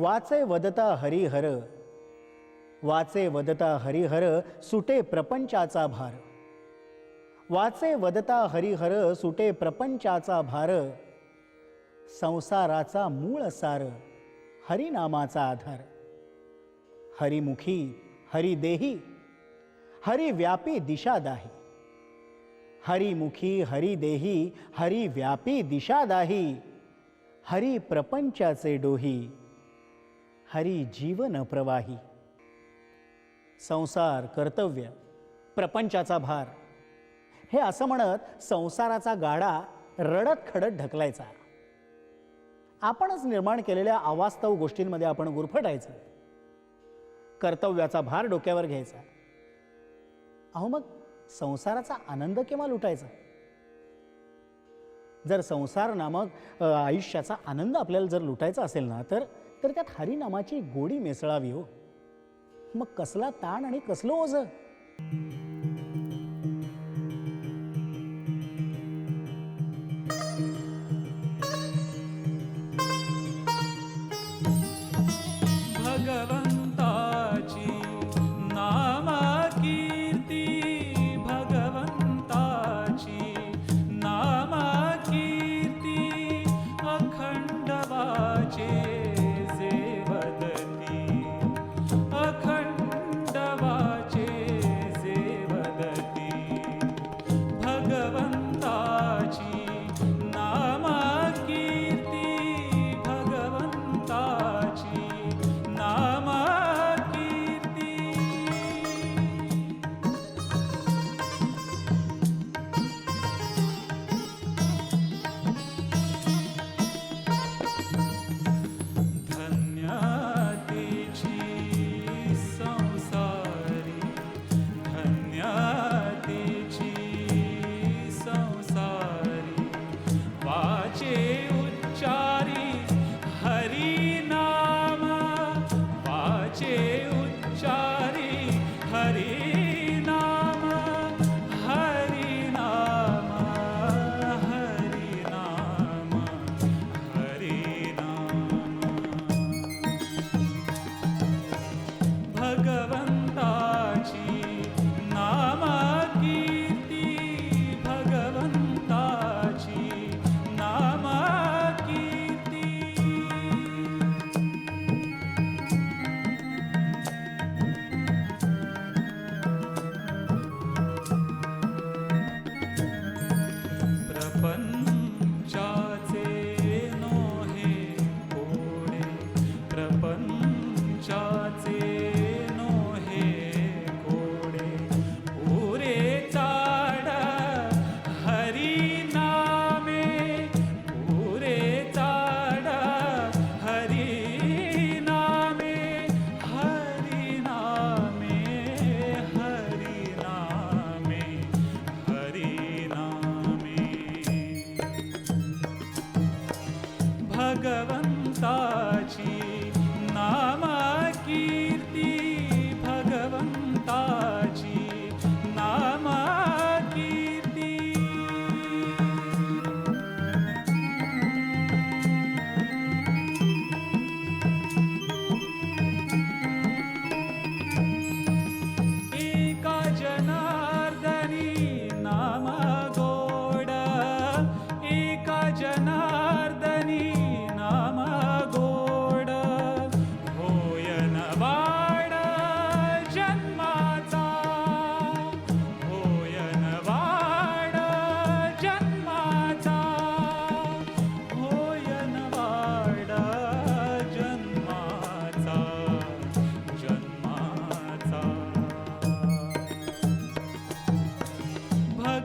वाचे वदता हरिहर. वाचे वदता हरिहर सुटे प्रपंचाचा भार. वाचे वदता हरिहर सुटे प्रपंचाचा भार. संसाराचा मूळ सार हरिनामाचा आधार. हरिमुखी हरिदेही हरिव्यापी दिशादाही हरिमुखी हरिदेही हरिव्यापी दिशादाही हरि प्रपंचाचे डोही. हरी जीवन प्रवाही. संसार कर्तव्य प्रपंचाचा भार. हे असं म्हणत संसाराचा गाडा रडत खडत ढकलायचा. आपणच निर्माण केलेल्या अवास्तव गोष्टींमध्ये आपण गुरफटायचं. कर्तव्याचा भार डोक्यावर घ्यायचा. अहो मग संसाराचा आनंद केव्हा लुटायचा? जर संसार नामक आयुष्याचा आनंद आपल्याला जर लुटायचा असेल ना तर तर त्यात हरिनामाची गोडी मिसळावी हो. मग कसला ताण आणि कसलं ओझ?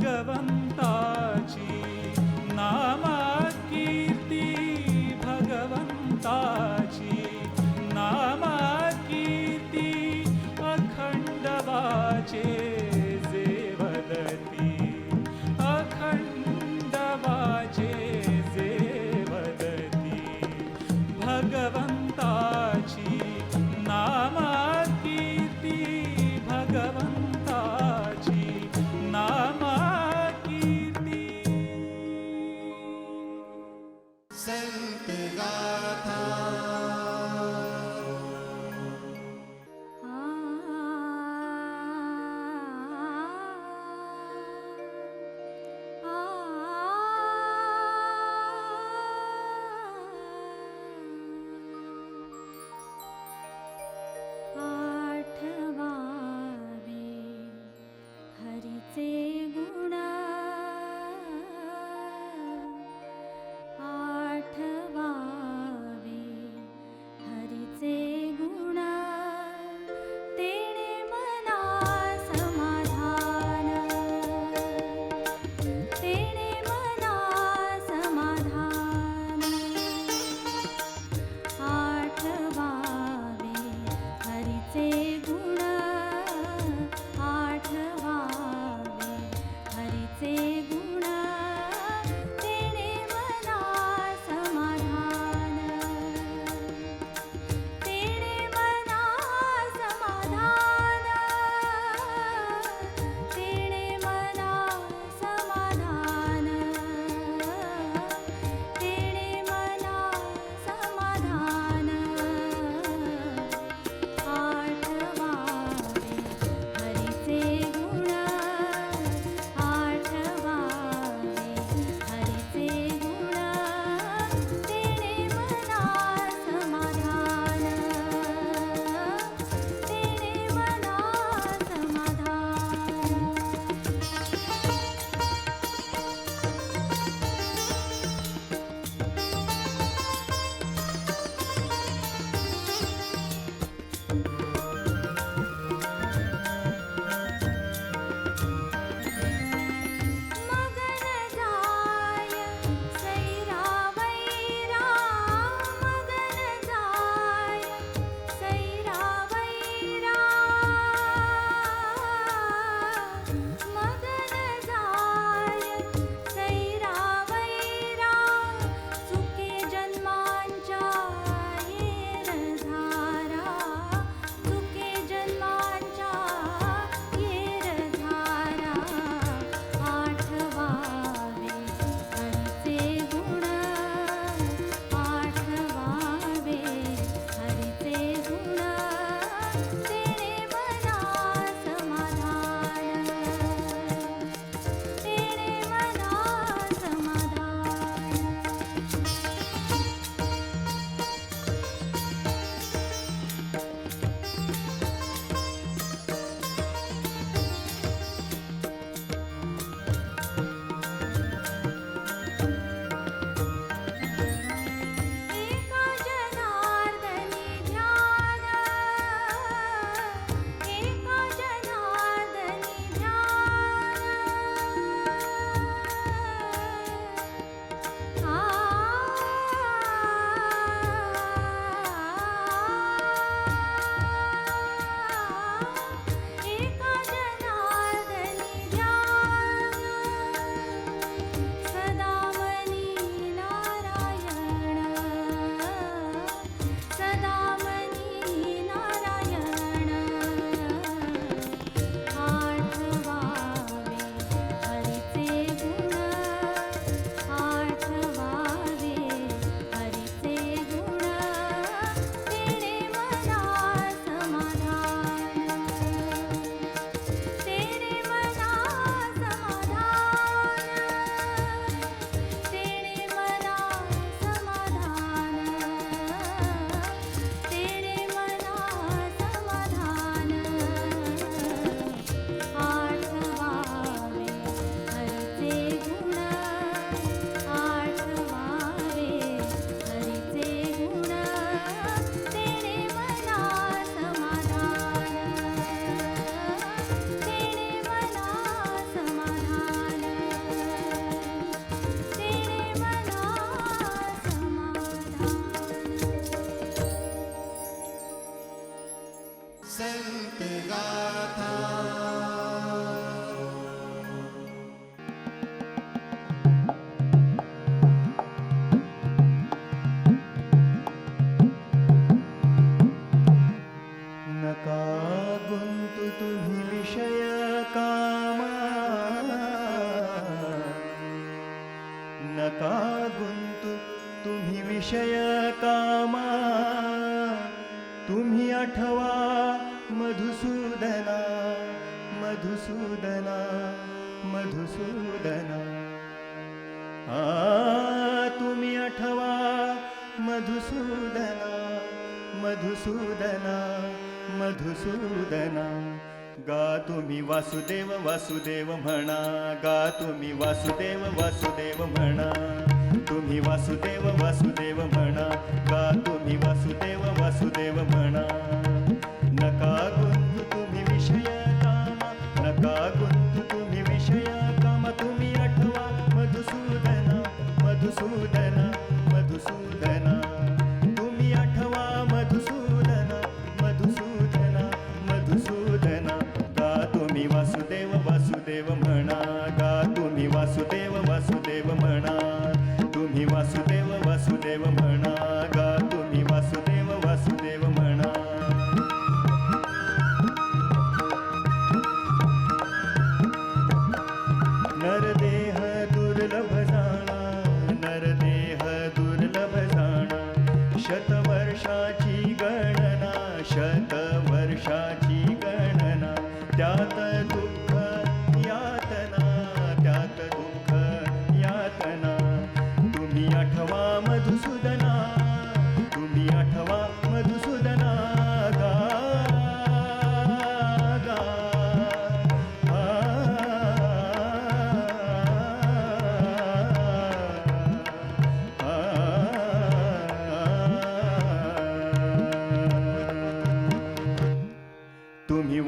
Bhagavan 생때가 다 मधुसूदना। गा तुम्ही वासुदेव वासुदेव म्हणा. गा तुम्ही वासुदेव वासुदेव म्हणा. तुम्ही वासुदेव वासुदेव म्हणा. गा तुम्ही वासुदेव वासुदेव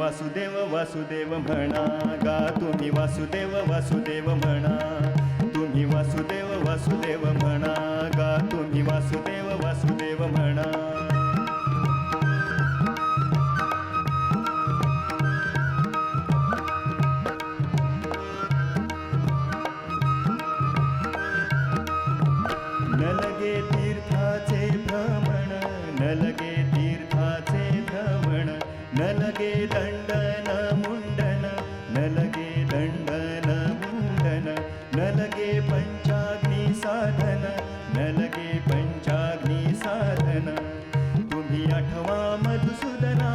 वासुदेव वासुदेव म्हणा गा तुम्ही वासुदेव वासुदेव म्हणा. तुम्ही वासुदेव वासुदेव म्हणा गा तुम्ही वासुदेव वासुदेव म्हणा. तुम्ही आठवा मधुसूदना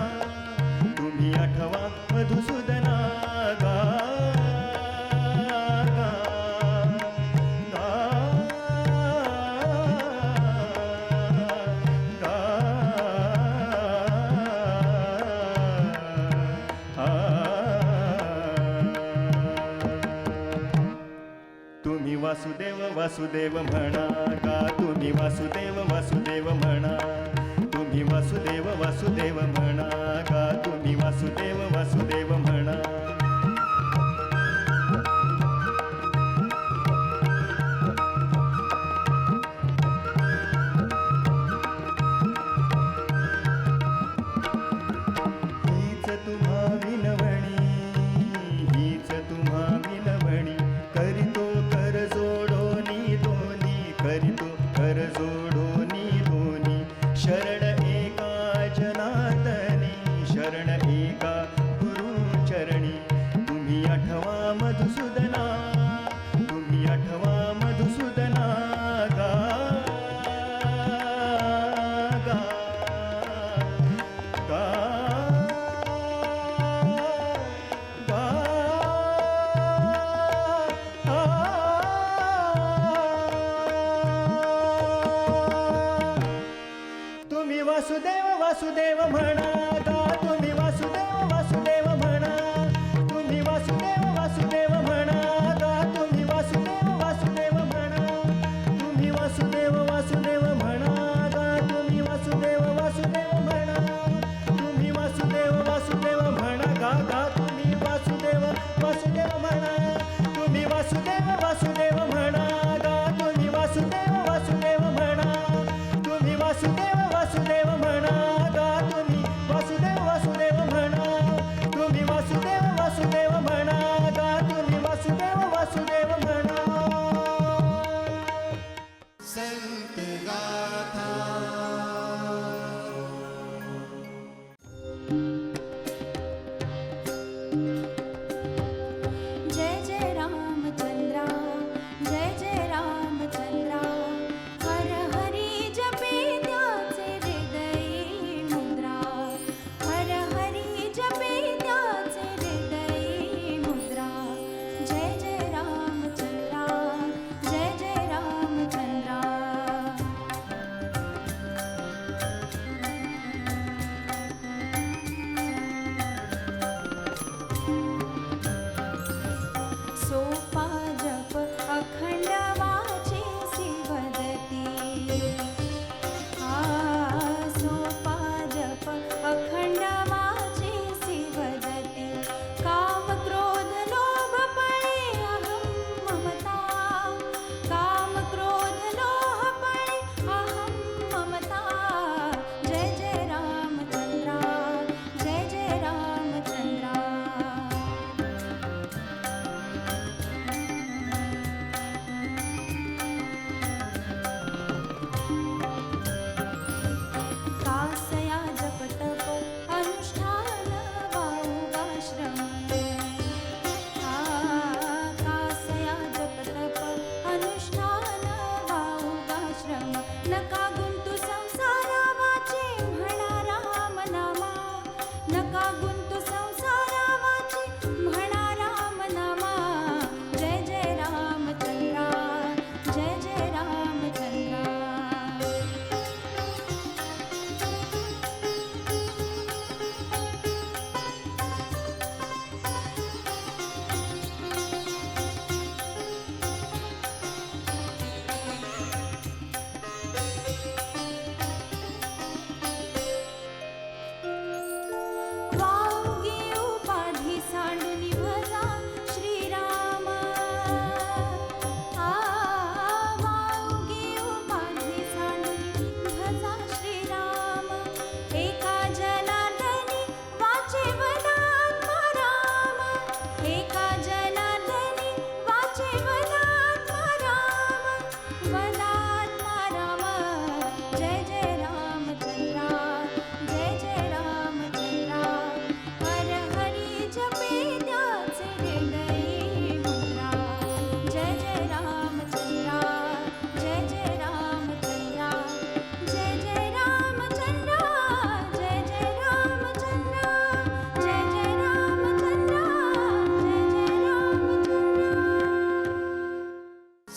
तुम्ही आठवा मधुसूदना तुम्ही वासुदेव वासुदेव म्हणा का तुम्ही वासुदेव वासुदेव म्हणा. वासुदेव वासुदेव म्हणा का तुम्ही? वासुदेव वासुदेव म्हणा. वासुदेव वासुदेव म्हणा वासुदेव म्हणा गा तुम्ही. वासुदेव वासुदेव म्हणा. तुम्ही वासुदेव वासुदेव म्हणा गा तुम्ही. वासुदेव वासुदेव म्हणा. संत गाथा.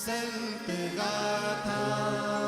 संत गाथा